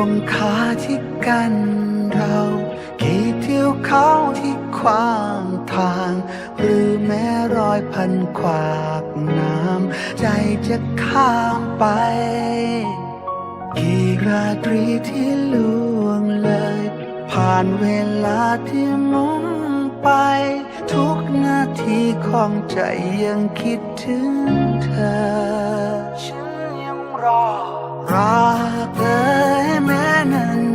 คงคาที่กันเรากี่เที่ยวเขาที่ขวางทาง หรือแม้รอยพันขวากน้ำ ใจจะข้ามไป กี่ราตรีที่ล่วงเลย ผ่านเวลาที่มุนไป ทุกนาทีของใจยังคิดถึงเธอ ฉันยังรอ รักเอ่ยแม้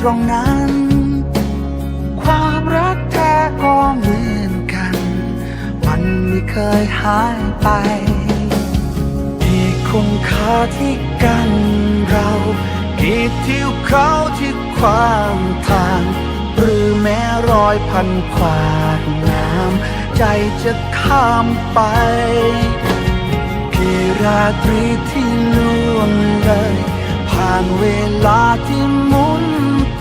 ตรงนั้น ความรักแท้ก็เหมือนกัน มันไม่เคยหายไปที่คงคาที่กันเรากี่ทิวเขาที่ขวางทาง หรือแม้รอยพันขวากน้ำใจจะข้ามไปกี่ราตรีที่ล่วงเลยผ่านเวลาที่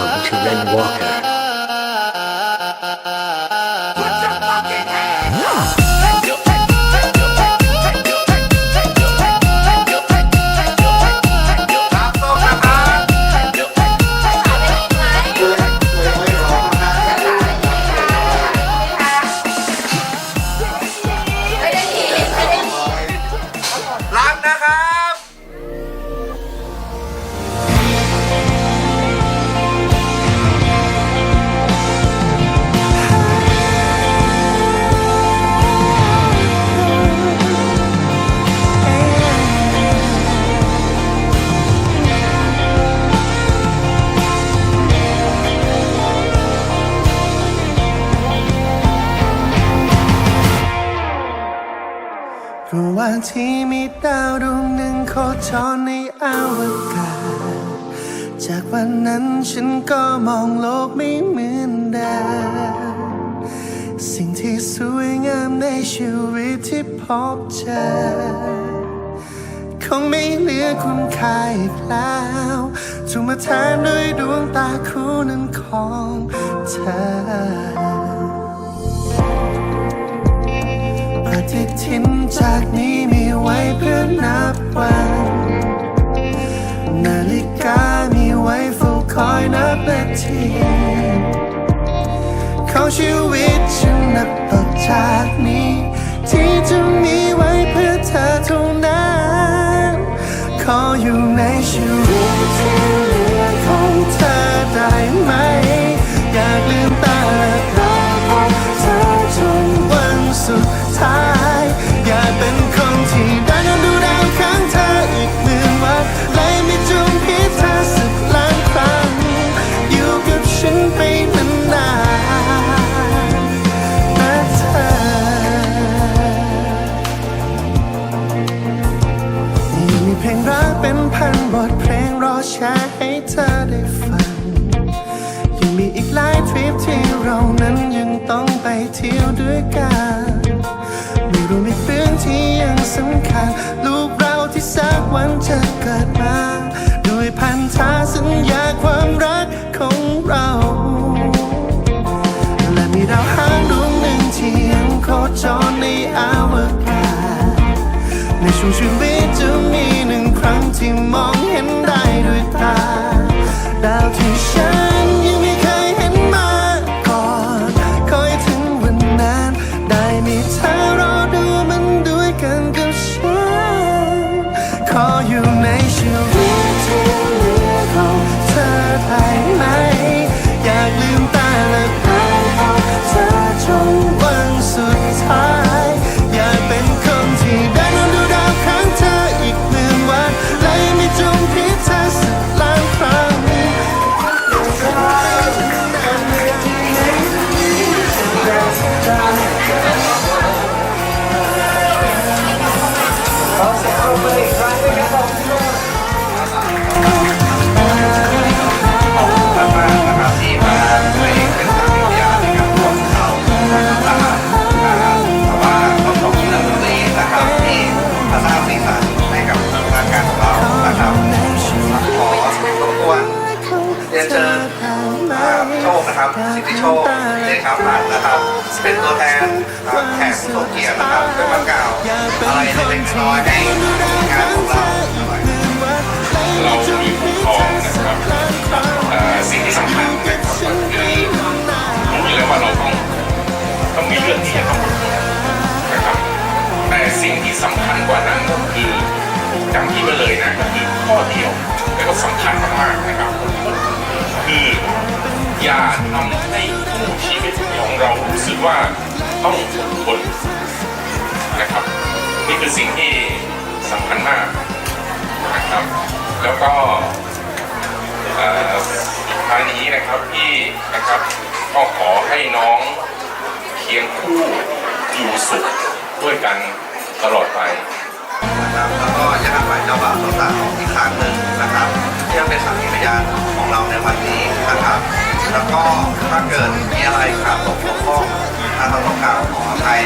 welcome to Ren Walker. ว่างที่มีดาวดวงหนึ่งโคจรในอวกาศ จากวันนั้นฉันก็มองโลกไม่เหมือนเดิมสิ่งที่สวยงามในชีวิตที่พบเจอคงไม่เหลือคุณค่าอีกแล้วถูกมาแทนด้วยดวงตาคู่นั้นของเธอ ฏิทินจากนี้มีไว้เพื่อนับวัน นาฬิกามีไว้เฝ้าคอยนับนาทีของชีวิตฉันนับต่อจากนี้ ที่จะมีไว้เพื่อเธอเท่านั้น ขออยู่ในชีวิตที่เหลือของเธอได้ไหม ที่ยวด้วยกันไม่รู้อีกเรื่องที่ยังสำคัญ ลูกเราที่สักวันจะเกิดมาด้วยพันธะสัญญาความรักของเรา และมีดาวหางดวงหนึ่งที่ยังโคจรในอวกาศในช่วงชีวิต อะไรเล็กน้อยให้งานของเราหน่อยเรามีผู้ครองนะครับเอ่อสิ่งที่สำคัญนะครับก็คือรู้อยู่แล้วว่าเราต้องต้องมีเรื่องที่จะต้องนะครับแต่สิ่งที่สำคัญกว่านั้นก็คือจำที่ไว้เลยนะก็คือข้อเดียวแล้วก็สำคัญมากๆนะครับคืออย่าทำให้คู่ชีวิตของเรารู้สึกว่าต้องอดทนนะครับ นี่คือสิ่งที่สำคัญมากนะครับ แล้วก็ท้ายนี้นะครับพี่นะครับก็ขอให้น้องเคียงคู่อยู่สุขด้วยกันตลอดไปนะครับแล้วก็ยังฝ่ายเจ้าบ่าวเจ้าสาวอีกครั้งหนึ่งนะครับที่ยังเป็นสักขีพยาของเราในวันนี้นะครับ แล้วก็ถ้าเกิดมีอะไรขาดตกบกพร่องถ้าเราต้องกล่าวขออภัย